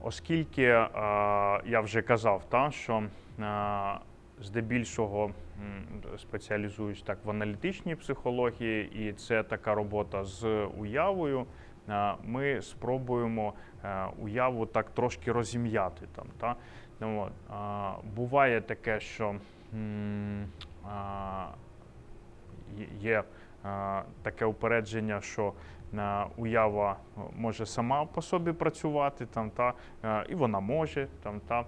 оскільки е, я вже казав, та, що е, здебільшого спеціалізуюсь так в аналітичній психології, і це така робота з уявою. Е, Ми спробуємо уяву так трошки розім'яти. Там, та? Ну, буває таке, що є- таке упередження, що уява може сама по собі працювати, там, та, і вона може, там, та,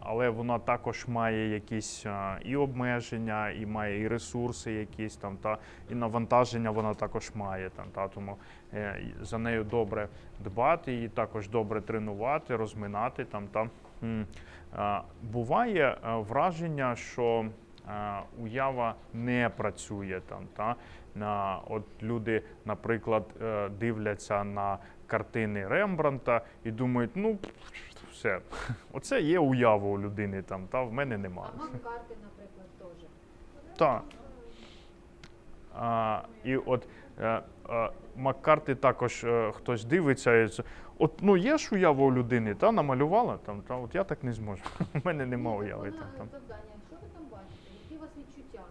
але вона також має якісь і обмеження, і має і ресурси якісь, там, та, і навантаження вона також має. Там, та, тому е, за нею добре дбати, її також добре тренувати, розминати. Там, та. Буває е, враження, що е, уява не працює там. Та? На, от люди, наприклад, е, дивляться на картини Рембранта і думають, ну все, оце є уява у людини там, та в мене немає. А Маккарти, наприклад, теж. Так. А, і от е, е, Маккарти також е, хтось дивиться. І от ну є ж уява у людини, та намалювала там, та от я так не зможу. У мене нема уяви. Там, там. завдання. Що ви там бачите? Які у вас відчуття?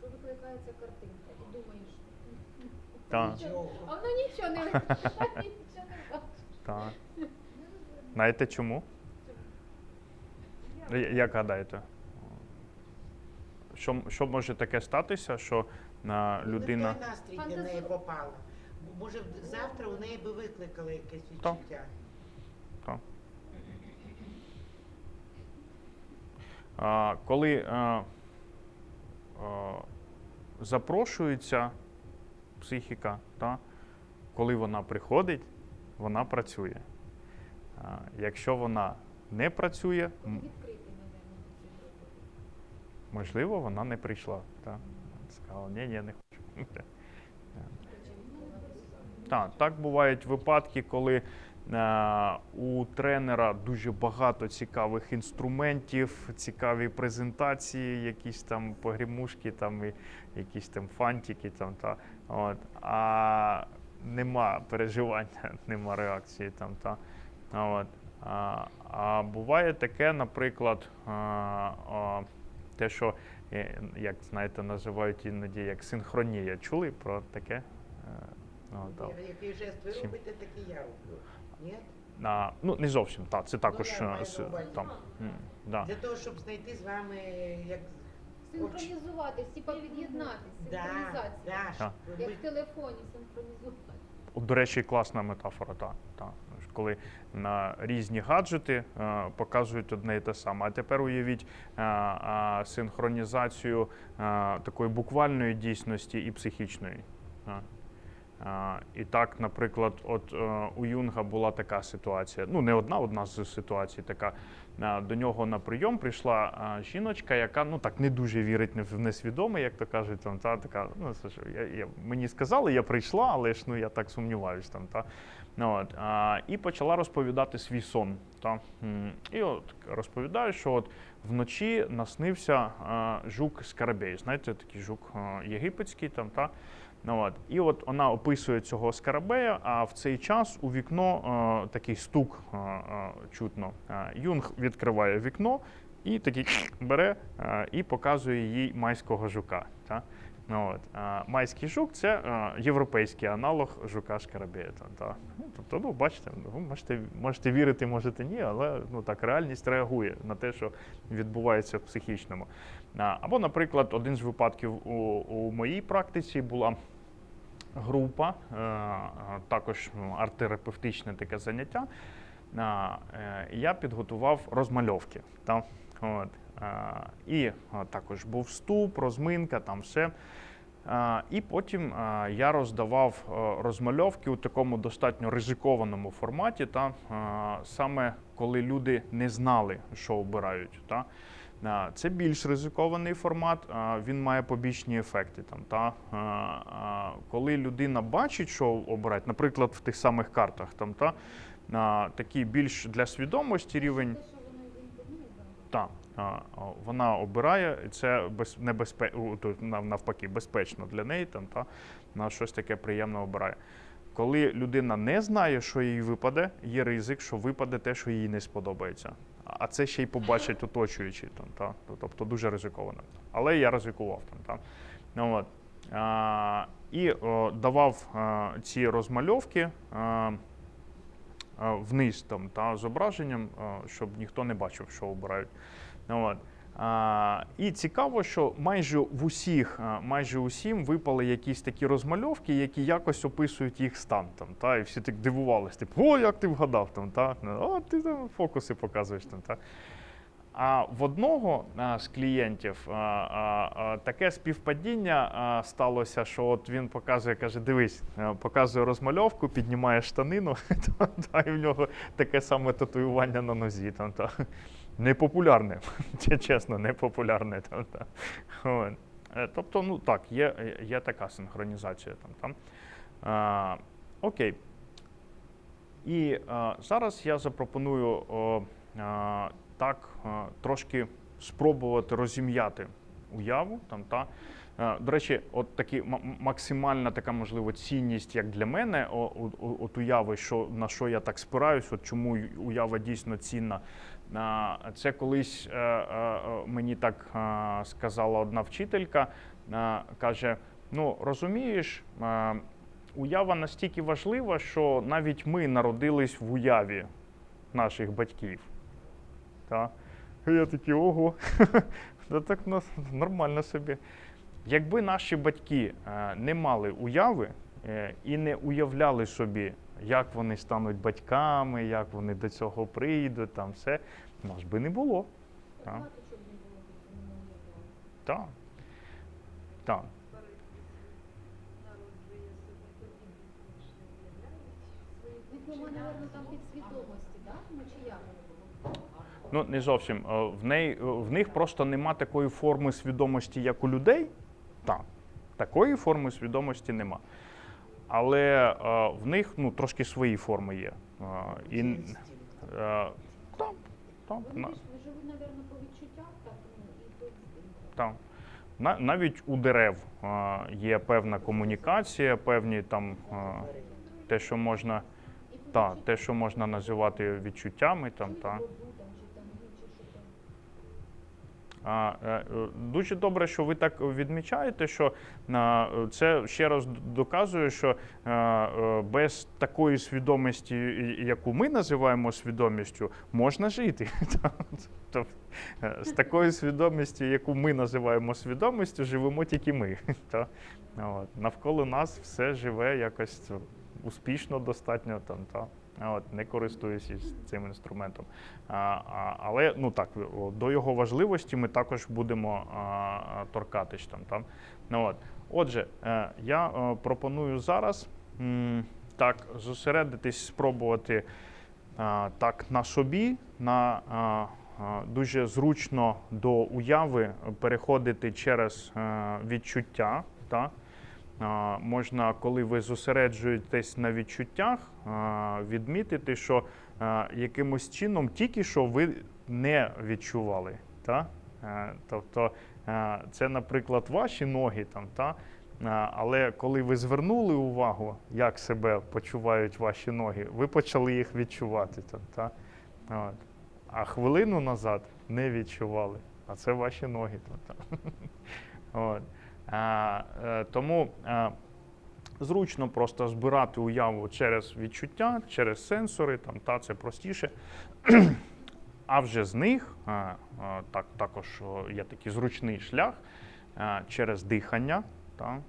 Що викликає ця картинка? І думаєш, Так. нічого. а воно нічого не нічого не. Так. Знаєте чому? Я- Як гадаєте? Що, що може таке статися, що на людина. Не той настрій для неї Фантазу- попала. Може, завтра у неї би викликали якесь Так. відчуття. А, коли а, а, запрошується психіка, та, коли вона приходить, вона працює. А, якщо вона не працює, роботи. можливо, вона не прийшла. Та. Сказала, ні, ні, не хочу. Так, так бувають випадки, коли е, у тренера дуже багато цікавих інструментів, цікаві презентації, якісь там погрімушки, там і якісь там фантики, там та от, а нема переживання, нема реакції там та. От. А, а буває таке, наприклад, а, а, те, що е, як знаєте, називають іноді як синхронія. Чули про таке? Е, ну, да. Який жест ви робите, такий я роблю. Ні? А, ну, не зовсім, так. Це також Ну, я маю е, с- там. м, Да. Для того, щоб знайти з вами як Синхронізуватись, типа під'єднатися, да, синхронізація. да, щоб Як в телефоні синхронізувати. От, До речі, класна метафора, та, та. Коли на різні гаджети е, показують одне і те саме. А тепер уявіть е, е, синхронізацію е, такої буквальної дійсності і психічної. Е. І так, наприклад, от е, у Юнга була така ситуація. Ну, не одна, одна з ситуацій така. Е, До нього на прийом прийшла е, жіночка, яка ну так не дуже вірить в несвідоме, як то кажуть. Там та така, ну це ж я, я мені сказали, я прийшла, але ж ну я так сумніваюсь там. Та ну, от а, і почала розповідати свій сон. Та і от розповідає, що от вночі наснився жук скарабей. Знаєте, такий жук єгипетський там та. Ну, от. І от вона описує цього скарабея, а в цей час у вікно е, такий стук е, е, чутно. Е, Юнг відкриває вікно і такий бере е, і показує їй майського жука. Та? Ну, от. А майський жук це е, європейський аналог жука шкарабея. Та. Ну, тобто, ну, бачите, ви можете, можете вірити, можете ні, але ну, так, реальність реагує на те, що відбувається в психічному. Або, наприклад, один з випадків у, у моїй практиці була група, е, також ну, арт-терапевтичне таке заняття. Е, Я підготував розмальовки. Та? От. е, І також був вступ, розминка, там все. І потім я роздавав розмальовки у такому достатньо ризикованому форматі, та, саме коли люди не знали, що обирають. Та. Це більш ризикований формат, він має побічні ефекти. Там, та, коли людина бачить, що обирати, наприклад, в тих самих картах, там, та, такий більш для свідомості рівень. Те, що воно він подумає, Так, а, а, вона обирає, і це без, небезпе, навпаки безпечно для неї, там, та, на щось таке приємне обирає. коли людина не знає, що їй випаде, є ризик, що випаде те, що їй не сподобається. А це ще й побачать оточуючі. Там, та? Тобто дуже ризиковано. Але я ризикував там. Та? Ну, от. А, і о, давав а, ці розмальовки а, а, вниз там, та, зображенням, а, щоб ніхто не бачив, що обирають. Ну, от. І цікаво, що майже в усіх, майже усім випали якісь такі розмальовки, які якось описують їх стан. Там, та, і всі так дивувалися, типу, о, як ти вгадав там, та? о, ти там фокуси показуєш там. Та. А в одного з клієнтів таке співпадіння сталося, що от він показує, каже: дивись, показує розмальовку, піднімає штанину, та, та, і в нього таке саме татуювання на нозі. Там, та. Непопулярне, чесно, непопулярне. Там, та. Е, Тобто, ну так, є, є така синхронізація там. там. А, окей. І а, зараз я запропоную о, а, так а, трошки спробувати розім'яти уяву. Там, та. А, до речі, от такі максимальна така можливо цінність, як для мене, о, о- о- от уяви, що, на що я так спираюсь, от чому уява дійсно цінна. Це колись е, е, мені так е, сказала одна вчителька, каже: ну розумієш, уява настільки важлива, що навіть ми народились в уяві наших батьків. Та? Я такий, ого, так нормально собі. Якби наші батьки не мали уяви і не уявляли собі, як вони стануть батьками, як вони до цього прийдуть, там все, нас би не було. Так. Так. Підсвідомості, так? Ну не зовсім. Е, В, неї, в них просто нема такої форми свідомості, як у людей. Так, такої форми свідомості нема. Але е, в них ну, трошки свої форми є. Е, і, е, так, так, Вони на- живуть, мабуть, по відчуттях, так, ну, і інстинктах. На, навіть у дерев е, є певна комунікація, певні там е, те, що можна, та, те, що можна називати відчуттями. Там, та. Дуже добре, що ви так відмічаєте, що е, це ще раз доказує, що е, е, без такої свідомості, яку ми називаємо свідомістю, можна жити. Тобто, е, З такою свідомістю, яку ми називаємо свідомістю, живемо тільки ми. Навколо нас все живе якось успішно достатньо там. От, не користуючись цим інструментом. А, а, але ну так, до його важливості ми також будемо а, торкатись там. там. Ну, от. Отже, е, я е, пропоную зараз так зосередитись, спробувати так на собі, на дуже зручно до уяви переходити через е, відчуття. Та? Можна, коли ви зосереджуєтесь на відчуттях, відмітити, що якимось чином тільки що ви не відчували. Та? Е, Тобто е, це, наприклад, ваші ноги там, та? Але коли ви звернули увагу, як себе почувають ваші ноги, ви почали їх відчувати. Там, та? От. А хвилину назад не відчували. А це ваші ноги. Там, та? От. А, е, тому е, зручно просто збирати уяву через відчуття, через сенсори, там, та, це простіше. А вже з них е, е, так, також є такий зручний шлях е, через дихання, та, е,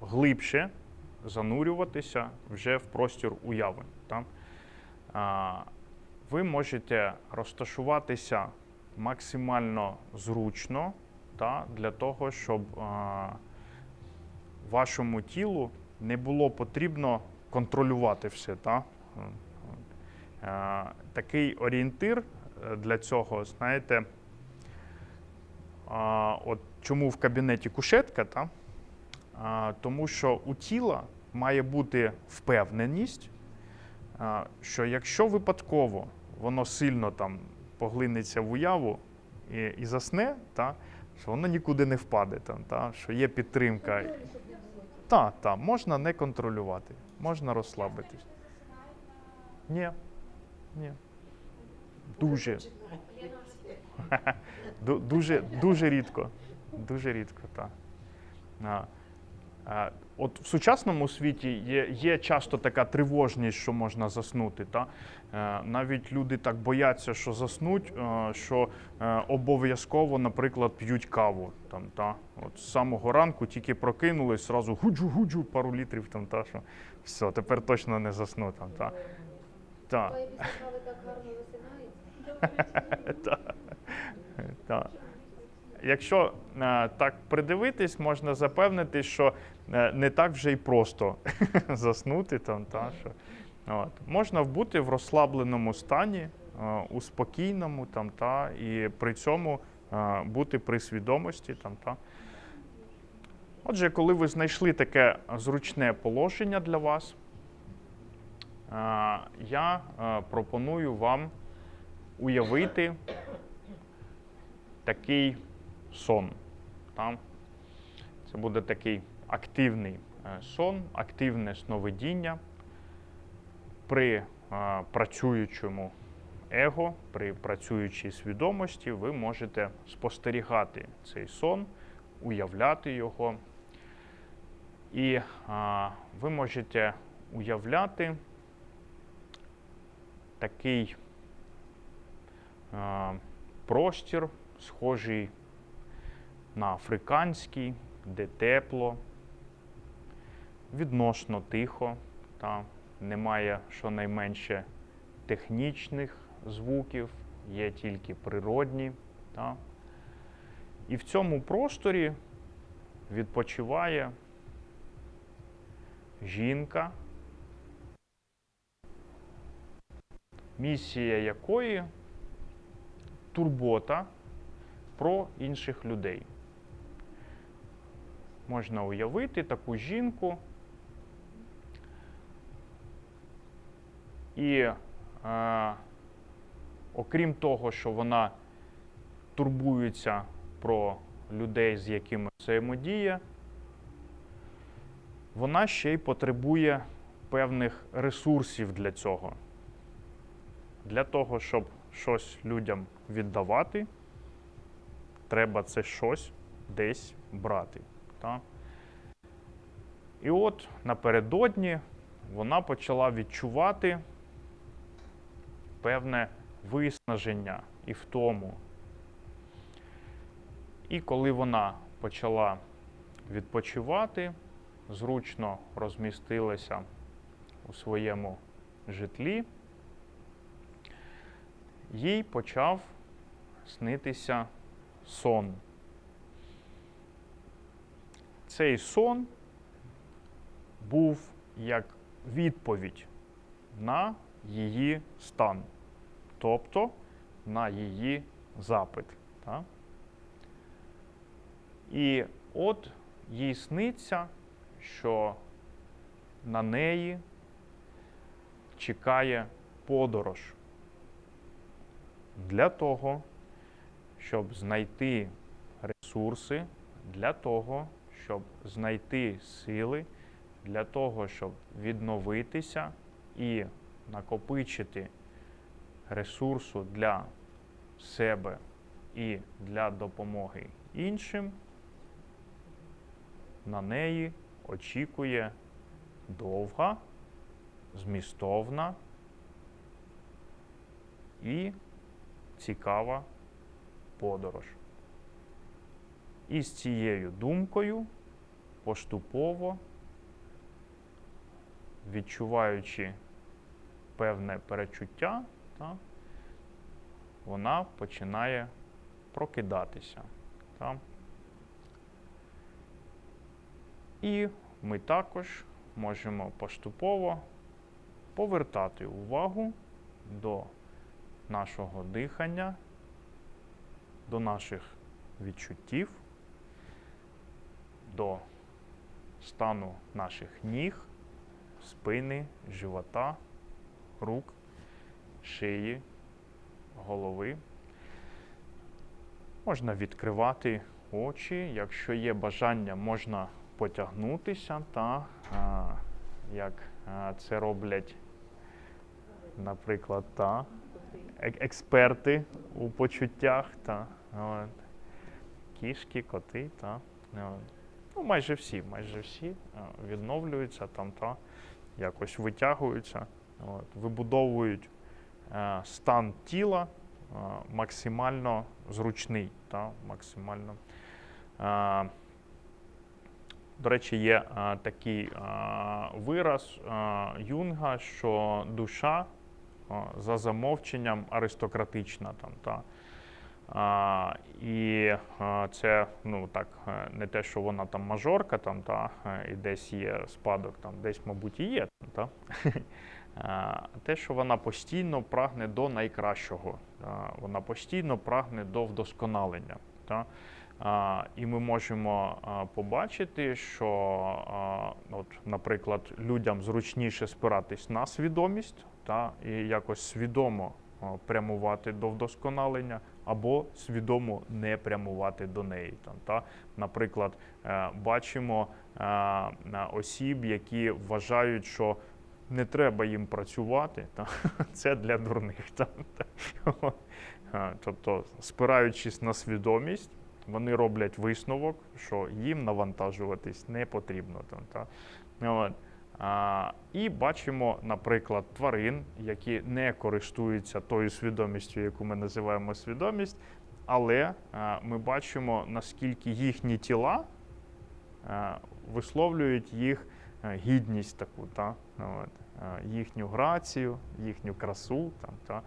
глибше занурюватися вже в простір уяви. Та. Е, Ви можете розташуватися максимально зручно та, для того, щоб е, вашому тілу не було потрібно контролювати все. Та? Е, Такий орієнтир е, для цього, знаєте, а, от чому в кабінеті кушетка, та? А, тому що у тіла має бути впевненість, а, що якщо випадково воно сильно там поглинеться в уяву і, і засне, та, що воно нікуди не впаде, там, та, що є підтримка. Та, та, можна не контролювати, можна розслабитись. Ні. Ні. Дуже. Дуже, дуже рідко. Дуже рідко, так. От в сучасному світі є, є часто така тривожність, що можна заснути. Та? Е, навіть люди так бояться, що заснуть, е, що е, обов'язково, наприклад, п'ють каву. Там, та? От з самого ранку тільки прокинулись, зразу гуджу-гуджу, пару літрів, там, та, що все, тепер точно не засну. Там, та? Та. Так гарно висинається. Якщо е, так придивитись, можна запевнити, що е, не так вже й просто заснути там. Та, що, от. Можна бути в розслабленому стані, е, у спокійному там, та, і при цьому бути при свідомості. Там, та. Отже, коли ви знайшли таке зручне положення для вас, я пропоную вам уявити такий сон. Там. Це буде такий активний е, сон, активне сновидіння при е, працюючому его, при працюючій свідомості ви можете спостерігати цей сон, уявляти його. І е, ви можете уявляти такий е, простір, схожий на африканський, де тепло, відносно тихо, та немає щонайменше технічних звуків, є тільки природні. Та. І в цьому просторі відпочиває жінка, місія якої турбота про інших людей. Можна уявити таку жінку. І е, окрім того, що вона турбується про людей, з якими взаємодіє, вона ще й потребує певних ресурсів для цього. Для того, щоб щось людям віддавати, треба це щось десь брати. Та? І от напередодні вона почала відчувати певне виснаження і втому. І коли вона почала відпочивати, зручно розмістилася у своєму житлі, їй почав снитися сон. Цей сон був як відповідь на її стан, тобто на її запит. Так? І от їй сниться, що на неї чекає подорож для того, щоб знайти ресурси, для того, щоб знайти сили, для того, щоб відновитися і накопичити ресурсу для себе і для допомоги іншим, на неї очікує довга, змістовна і цікава подорож. І з цією думкою поступово, відчуваючи певне перечуття, та, вона починає прокидатися. Та. І ми також можемо поступово повертати увагу до нашого дихання, до наших відчуттів, до стану наших ніг, спини, живота, рук, шиї, голови. Можна відкривати очі. Якщо є бажання, можна потягнутися, та, а, як а, це роблять, наприклад, та, експерти у почуттях. Та, от, кішки, коти, та, от. Ну, майже всі, майже всі відновлюються там, та, якось витягуються, от, вибудовують е, стан тіла е, максимально зручний, та, максимально. Е, до речі, є е, такий е, вираз е, Юнга, що душа е, за замовченням аристократична. Там, та. А, і це ну так е, не те, що вона там мажорка, там та е, і десь є спадок, там десь, мабуть, і є. Та. А, те, що вона постійно прагне до найкращого, вона постійно прагне до вдосконалення. Та. А, і ми можемо побачити, що, от, наприклад, людям зручніше спиратись на свідомість та, і якось свідомо прямувати до вдосконалення, або свідомо не прямувати до неї. Там, та? Наприклад, е, бачимо е, осіб, які вважають, що не треба їм працювати, та? це для дурних. Та? Та. Е, Тобто, спираючись на свідомість, вони роблять висновок, що їм навантажуватись не потрібно. Там, та? От. І бачимо, наприклад, тварин, які не користуються тою свідомістю, яку ми називаємо свідомість, але а, ми бачимо, наскільки їхні тіла а, висловлюють їх гідність таку, та? от, їхню грацію, їхню красу. Там, та?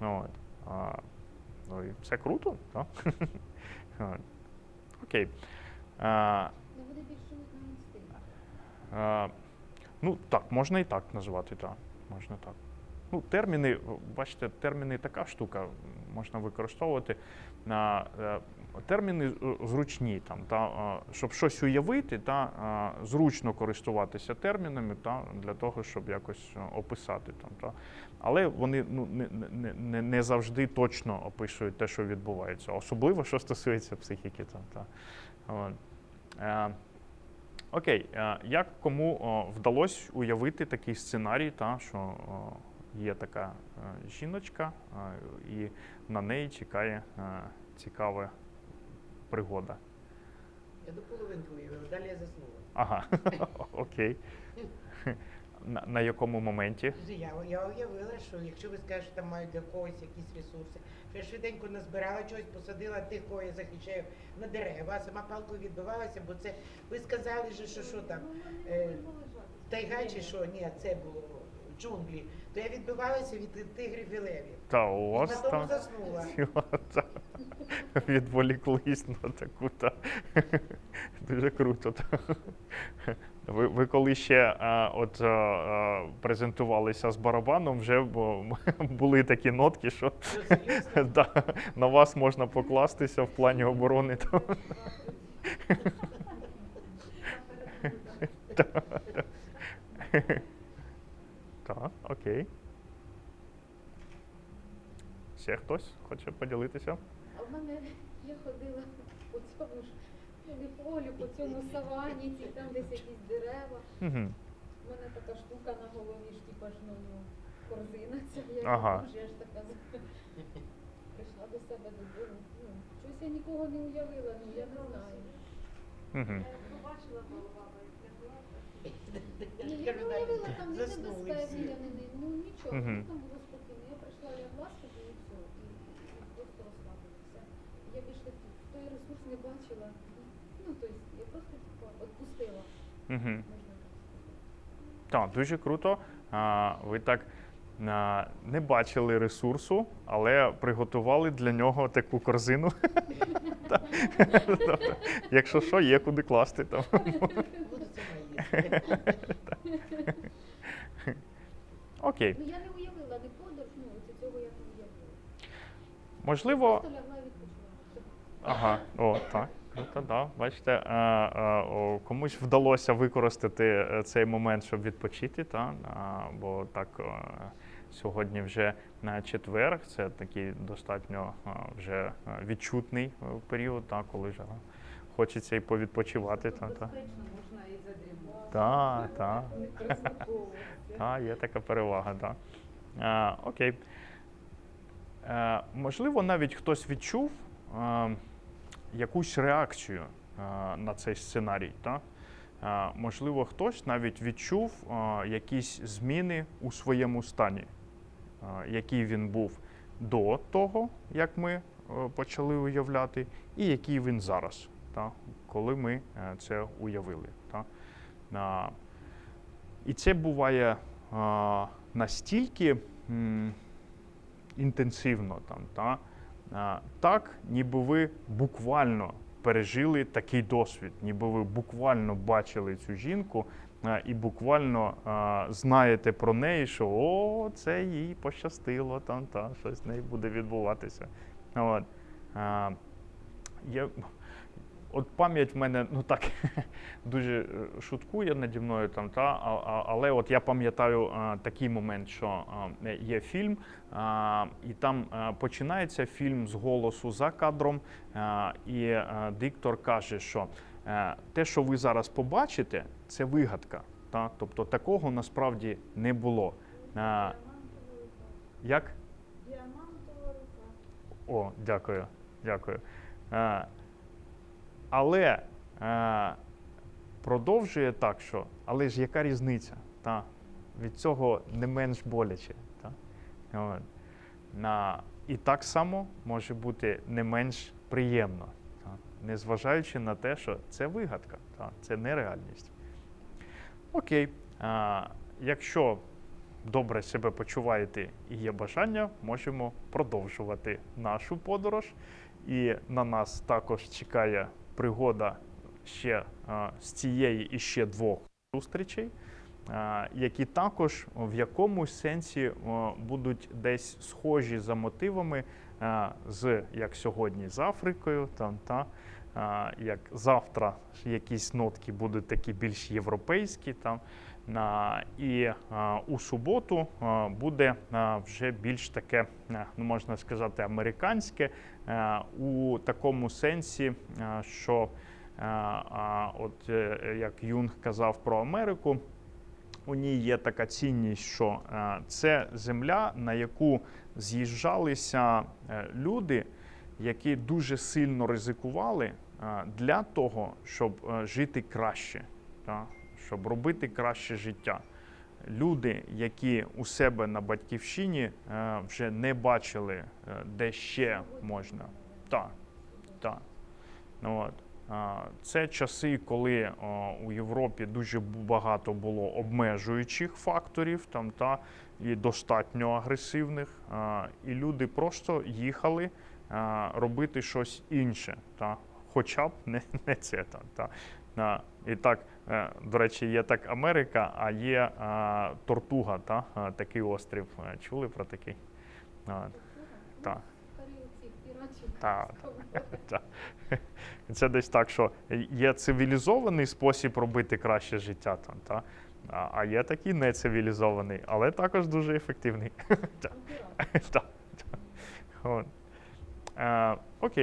ну, от, ну, і це круто. Та? Окей. Більше на інстинкт. Ну, так, можна і так назвати, так. Можна так. Ну, терміни, бачите, терміни така штука, можна використовувати. Е, Терміни е, зручні, там, та, е, щоб щось уявити, та, зручно користуватися термінами та, для того, щоб якось описати. Там, та. Але вони ну, не, не, не завжди точно описують те, що відбувається, особливо що стосується психіки. Там, та. Окей, е, як кому вдалося уявити такий сценарій, та, що є така е, жіночка, е, і на неї чекає цікава пригода. Я до половинки уявила, далі я заснула. Ага, окей. На, на якому моменті? Я, я уявила, що якщо ви скажете, там мають для когось якісь ресурси, що я швиденько назбирала чогось, посадила тих, кого я захищаю на дерева, сама палкою відбивалася, бо це ви сказали, же, що що там, е, тайга чи що? Ні, це було джунглі. То я відбивалася від тигрів і левів. Та у І потім там заснула. відволіклись на таку та дуже круто. Та. Ви, ви коли ще а, от а, презентувалися з барабаном, вже бо, були такі нотки, що да, на вас можна покластися в плані оборони. Та. Так, окей. Ще хтось хоче поділитися? А в мене я ходила по цьому ж не полю, по цьому савані, ці там десь якісь дерева. Угу. У мене така штука на голові ж типа ж ну, корзина ця, я Ага. ж я ж така прийшла до себе додому. Ну, щось я нікого не уявила, ну я не знаю. Угу. Ні, я не уявила там ні Заснули небезпеки, всі. я не, не- ну нічого, Мгм. там було спокійно. Я прийшла, лягла собі і все, і, і просто розслабилася. Я більше той ресурс не бачила. Ну, тобто я просто відпустила, Угу. так дуже круто. А, ви так а, не бачили ресурсу, але приготували для нього таку корзину. Якщо що, є куди класти там. Буду. Окей. Ну я не уявила не подорож, ну цього я не уявила. Можливо, Просто лягла і відпочивала. Все. Ага, о, так. Круто, да. Бачите, е, е, о, комусь вдалося використати е, цей момент, щоб відпочити, та? а, бо так е, сьогодні вже на четвер, це такий достатньо е, вже відчутний період, та, коли ж хочеться і повідпочивати. Та, та. Можна Та, та. Не прислуховуватися. Та, є така перевага, так. Окей. Можливо, навіть хтось відчув е, якусь реакцію е, на цей сценарій. Та? Е, можливо, хтось навіть відчув е, якісь зміни у своєму стані, який він був до того, як ми почали уявляти, і який він зараз, та? коли ми це уявили. Та? І це буває настільки інтенсивно, там, та, так, ніби ви буквально пережили такий досвід, ніби ви буквально бачили цю жінку і буквально знаєте про неї, що о, це їй пощастило, там, та, щось з нею буде відбуватися. От. Я, от пам'ять в мене ну так дуже е, шуткує наді мною там, та, а, а- але от я пам'ятаю а, такий момент, що а, е, є фільм, а, і там а, починається фільм з голосу за кадром, а, і а, диктор каже, що е, те, що ви зараз побачите, це вигадка. Та? Тобто такого насправді не було. А, як? Діамантова рука. О, дякую, дякую. Е, але е, продовжує так, що але ж яка різниця? Та? Від цього не менш боляче. Та? На, і так само може бути не менш приємно, та? незважаючи на те, що це вигадка, та? це нереальність. Окей. А, якщо добре себе почуваєте і є бажання, можемо продовжувати нашу подорож. І на нас також чекає пригода ще з цієї і ще двох зустрічей, які також в якомусь сенсі будуть десь схожі за мотивами з як сьогодні з Африкою, там та як завтра якісь нотки будуть такі більш європейські там. І у суботу буде вже більш таке, ну можна сказати, американське у такому сенсі, що а, а, от е, як Юнг казав про Америку, у ній є така цінність, що е, це земля, на яку з'їжджалися е, люди, які дуже сильно ризикували е, для того, щоб е, жити краще, щоб робити краще життя. Люди, які у себе на батьківщині е, вже не бачили, е, де ще можна. Так, так. Ну, от. Це часи, коли у Європі дуже багато було обмежуючих факторів там, та, і достатньо агресивних. І люди просто їхали робити щось інше, та, хоча б не, не це. Та, та. І так, е, до речі, є так Америка, а є а, Тортуга, та, а, такий острів. Е, Чули про такий? А, оці піратів. Так. Це десь так, що є цивілізований спосіб робити краще життя, там, та? а- є такий нецивілізований, але також дуже ефективний. Е, Окей.